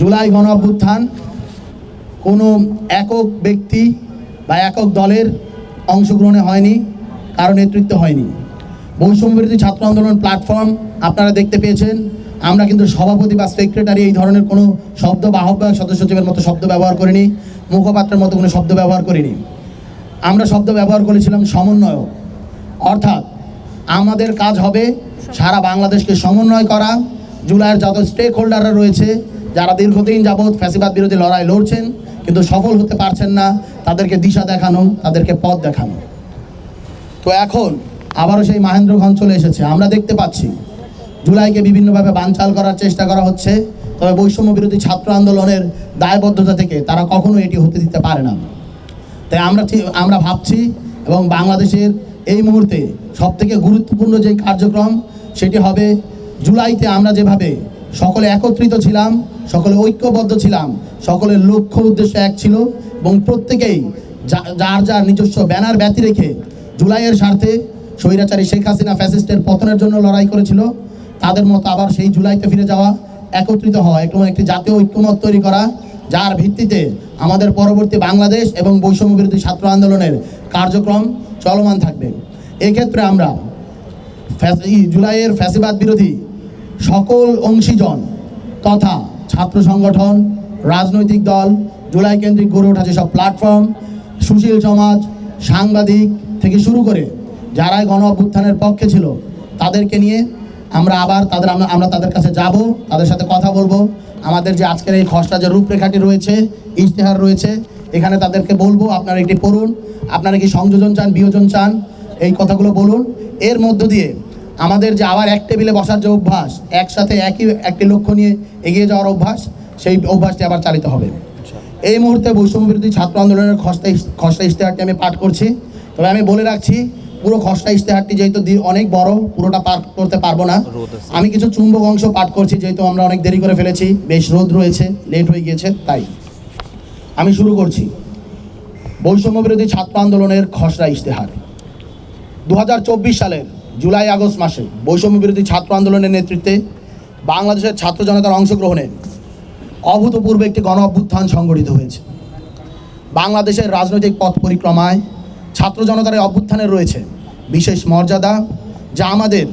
জুলাই গণ অভ্যুত্থান কোনো একক ব্যক্তি বা একক দলের অংশগ্রহণে হয়নি, কারও নেতৃত্ব হয়নি। বৈষম্য বিরোধী ছাত্র আন্দোলন প্ল্যাটফর্ম আপনারা দেখতে পেয়েছেন। আমরা কিন্তু সভাপতি বা সেক্রেটারি এই ধরনের কোনো শব্দ বা আহ্বায়ক সদস্য সচিবের মতো শব্দ ব্যবহার করিনি, মুখপাত্রের মতো কোনো শব্দ ব্যবহার করিনি। আমরা শব্দ ব্যবহার করেছিলাম সমন্বয় অর্থাৎ আমাদের কাজ হবে সারা বাংলাদেশকে সমন্বয় করা। জুলাইয়ের যত স্টেক হোল্ডাররা রয়েছে যারা দীর্ঘদিন যাবৎ ফ্যাসিবাদ বিরোধী লড়াই লড়ছেন, কিন্তু সফল হতে পারছেন না, তাদেরকে দিশা দেখানো, তাদেরকে পথ দেখানো। তো এখন আবারও সেই মাহেন্দ্রগঞ্জ চলে এসেছে। আমরা দেখতে পাচ্ছি, জুলাইকে বিভিন্নভাবে বানচাল করার চেষ্টা করা হচ্ছে, তবে বৈষম্য বিরোধী ছাত্র আন্দোলনের দায়বদ্ধতা থেকে তারা কখনো এটি হতে দিতে পারে না। তাই আমরা আমরা ভাবছি এবং বাংলাদেশের এই মুহূর্তে সব থেকে গুরুত্বপূর্ণ যে কার্যক্রম, সেটি হবে জুলাইতে আমরা যেভাবে সকলে একত্রিত ছিলাম, সকলে ঐক্যবদ্ধ ছিলাম, সকলের লক্ষ্য উদ্দেশ্য এক ছিল এবং প্রত্যেকেই যার যার নিজস্ব ব্যানার ব্যতি রেখে জুলাইয়ের স্বার্থে স্বৈরাচারী শেখ হাসিনা ফ্যাসিস্টের পতনের জন্য লড়াই করেছিল। তাদের মতো আবার সেই জুলাইতে ফিরে যাওয়া, একত্রিত হওয়া এবং একটি জাতীয় ঐক্যমত তৈরি করা, যার ভিত্তিতে আমাদের পরবর্তী বাংলাদেশ এবং বৈষম্য বিরোধী ছাত্র আন্দোলনের কার্যক্রম চলমান থাকবে। এক্ষেত্রে আমরা জুলাইয়ের ফ্যাসিবাদ বিরোধী সকল অংশীজন তথা ছাত্র সংগঠন, রাজনৈতিক দল, জুলাই কেন্দ্রিক গড়ে ওঠা যেসব প্ল্যাটফর্ম সুশীল সমাজ, সাংবাদিক থেকে শুরু করে যারাই গণ অভ্যুত্থানের পক্ষে ছিল, তাদেরকে নিয়ে আমরা আবার তাদের, আমরা আমরা তাদের কাছে যাব, তাদের সাথে কথা বলব। আমাদের যে আজকের এই খসড়া যে রূপরেখাটি রয়েছে, ইশতেহার রয়েছে, এখানে তাদেরকে বলব, আপনারা একটি পড়ুন। আপনারা কি সংযোজন চান, বিয়োজন চান, এই কথাগুলো বলুন। এর মধ্য দিয়ে আমাদের যে আবার এক টেবিলে বসার যে অভ্যাস একসাথে একই একটি লক্ষ্য নিয়ে এগিয়ে যাওয়ার অভ্যাস সেই অভ্যাসটি আবার চালিত হবে। এই মুহূর্তে বৈষম্য বিরোধী ছাত্র আন্দোলনের খসড়া খসড়া ইশতেহারটি আমি পাঠ করছি। তবে আমি বলে রাখছি পুরো খসড়া ইশতেহারটি যেহেতু অনেক বড় পুরোটা পাঠ করতে পারব না। আমি কিছু চুম্বক অংশ পাঠ করছি যেহেতু আমরা অনেক দেরি করে ফেলেছি বেশ রোদ রয়েছে লেট হয়ে গিয়েছে তাই। আমি শুরু করছি। বৈষম্য বিরোধী ছাত্র আন্দোলনের খসড়া ইশতেহার। দু হাজার চব্বিশ সালের জুলাই আগস্ট মাসে বৈষম্য বিরোধী ছাত্র আন্দোলনের নেতৃত্বে বাংলাদেশের ছাত্র জনতার অংশগ্রহণে অভূতপূর্ব একটি গণ অভ্যুত্থান সংগঠিত হয়েছে বাংলাদেশের রাজনৈতিক পথ পরিক্রমায় ছাত্র জনতার এই অভ্যুত্থানের রয়েছে বিশেষ মর্যাদা যা আমাদের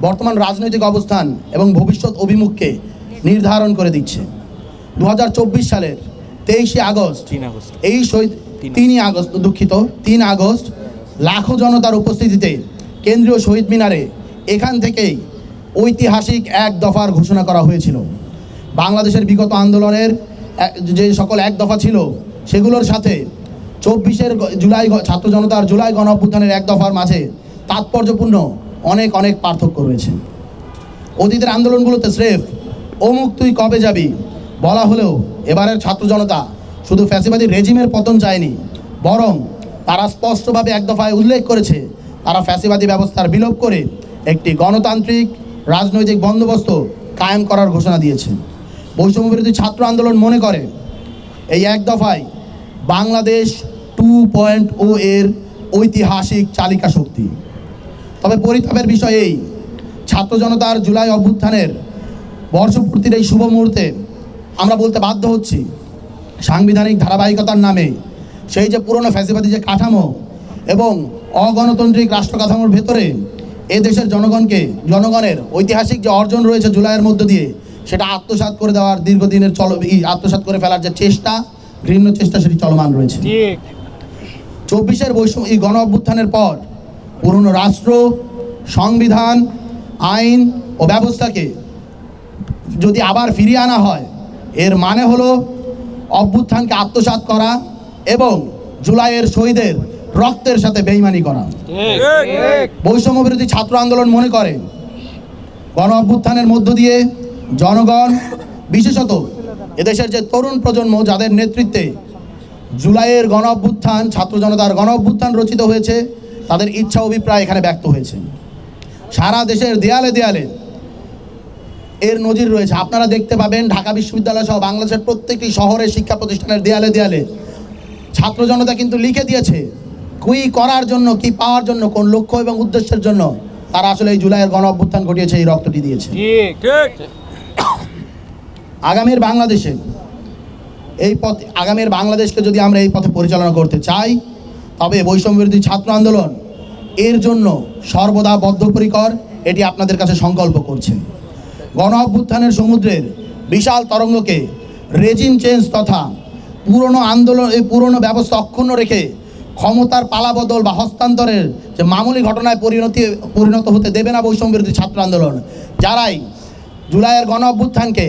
বর্তমান রাজনৈতিক অবস্থান এবং ভবিষ্যৎ অভিমুখকে নির্ধারণ করে দিচ্ছে দু হাজার চব্বিশ সালের তেইশে আগস্ট এই শহীদ তিন। তিনই আগস্ট দুঃখিত তিন আগস্ট লাখো জনতার উপস্থিতিতে কেন্দ্রীয় শহীদ মিনারে এখান থেকেই ঐতিহাসিক এক দফার ঘোষণা করা হয়েছিল। বাংলাদেশের বিগত আন্দোলনের যে সকল এক দফা ছিল, সেগুলোর সাথে চব্বিশের জুলাই ছাত্র জনতার জুলাই গণ অভ্যুত্থানের এক দফার মাঝে তাৎপর্যপূর্ণ অনেক অনেক পার্থক্য রয়েছে। অতীতের আন্দোলনগুলোতে স্রেফ, অমুক তুই কবে যাবি? বলা হলেও এবারের ছাত্র জনতা শুধু ফ্যাসিবাদী রেজিমের পতন চায়নি, বরং তারা স্পষ্টভাবে এক দফায় উল্লেখ করেছে তারা ফ্যাসিবাদী ব্যবস্থার বিলোপ করে একটি গণতান্ত্রিক রাজনৈতিক বন্দোবস্ত কায়েম করার ঘোষণা দিয়েছে। বৈষম্য বিরোধী ছাত্র আন্দোলন মনে করে, এই এক দফায় বাংলাদেশ টু পয়েন্ট ও এর ঐতিহাসিক চালিকা শক্তি। তবে পরিতাপের বিষয় এই, ছাত্র জনতার জুলাই অভ্যুত্থানের বর্ষপূর্তির এই শুভ মুহূর্তে আমরা বলতে বাধ্য হচ্ছি, সাংবিধানিক ধারাবাহিকতার নামে সেই যে পুরনো ফ্যাসিবাদী যে কাঠামো এবং অগণতান্ত্রিক রাষ্ট্র কাঠামোর ভেতরে এ দেশের জনগণকে জনগণের ঐতিহাসিক যে অর্জন রয়েছে জুলাইয়ের মধ্য দিয়ে সেটা আত্মসাৎ করে দেওয়ার দীর্ঘদিনের চল এই আত্মসাৎ করে ফেলার যে চেষ্টা ঘৃণ্য চেষ্টা সেটি চলমান রয়েছে। চব্বিশের বৈষম্য এই গণ অভ্যুত্থানের পর পুরনো রাষ্ট্র সংবিধান আইন ও ব্যবস্থাকে যদি আবার ফিরিয়ে আনা হয় এর মানে হলো অভ্যুত্থানকে আত্মসাৎ করা এবং জুলাইয়ের শহীদের রক্তের সাথে বেইমানি করা। বৈষম্য বিরোধী ছাত্র আন্দোলন মনে করে। গণ অভ্যুত্থানের মধ্য দিয়ে জনগণ বিশেষত এদেশের যে তরুণ প্রজন্ম যাদের নেতৃত্বে জুলাইয়ের গণ অভ্যুত্থান ছাত্র জনতার গণ অভ্যুত্থান রচিত হয়েছে তাদের ইচ্ছা অভিপ্রায় এখানে ব্যক্ত হয়েছে। সারা দেশের দেয়ালে দেয়ালে এর নজির রয়েছে। আপনারা দেখতে পাবেন ঢাকা বিশ্ববিদ্যালয় সহ বাংলাদেশের প্রত্যেকটি শহরের শিক্ষা প্রতিষ্ঠানের দেয়ালে দেয়ালে ছাত্র জনতা কিন্তু লিখে দিয়েছে কুই করার জন্য কি পাওয়ার জন্য কোন লক্ষ্য এবং উদ্দেশ্যের জন্য তারা আসলে এই জুলাইয়ের গণ অভ্যুত্থান ঘটিয়েছে এই রক্তটি দিয়েছে। আগামীর বাংলাদেশে এই পথে আগামীর বাংলাদেশকে যদি আমরা এই পথে পরিচালনা করতে চাই তবে বৈষম্যবিরোধী ছাত্র আন্দোলন এর জন্য সর্বদা বদ্ধপরিকর এটি আপনাদের কাছে সংকল্প করছে। গণ অভ্যুত্থানের সমুদ্রের বিশাল তরঙ্গকে রেজিম চেঞ্জ তথা পুরনো আন্দোলন এই পুরনো ব্যবস্থা অক্ষুণ্ণ রেখে ক্ষমতার পালাবদল বা হস্তান্তরের যে মামুলি ঘটনায় পরিণতি, পরিণত হতে দেবে না বৈষম্যবিরোধী ছাত্র আন্দোলন, যারাই জুলাইয়ের গণ অভ্যুত্থানকে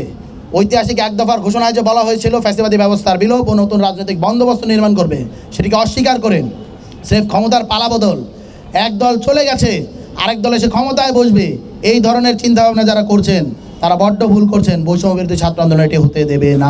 ঐতিহাসিক এক দফার ঘোষণায় যে বলা হয়েছিল, ফ্যাসিবাদী ব্যবস্থার বিলোপ ও নতুন রাজনৈতিক বন্দোবস্ত নির্মাণ করবে, সেটিকে অস্বীকার করেন। স্রেফ ক্ষমতার পালাবদল, এক দল চলে গেছে, আরেক দল এসে ক্ষমতায় বসবে, এই ধরনের চিন্তাভাবনা যারা করছেন, তারা বড্ড ভুল করছেন, বৈষম্য বিরোধী ছাত্র আন্দোলন এটি হতে দেবে না।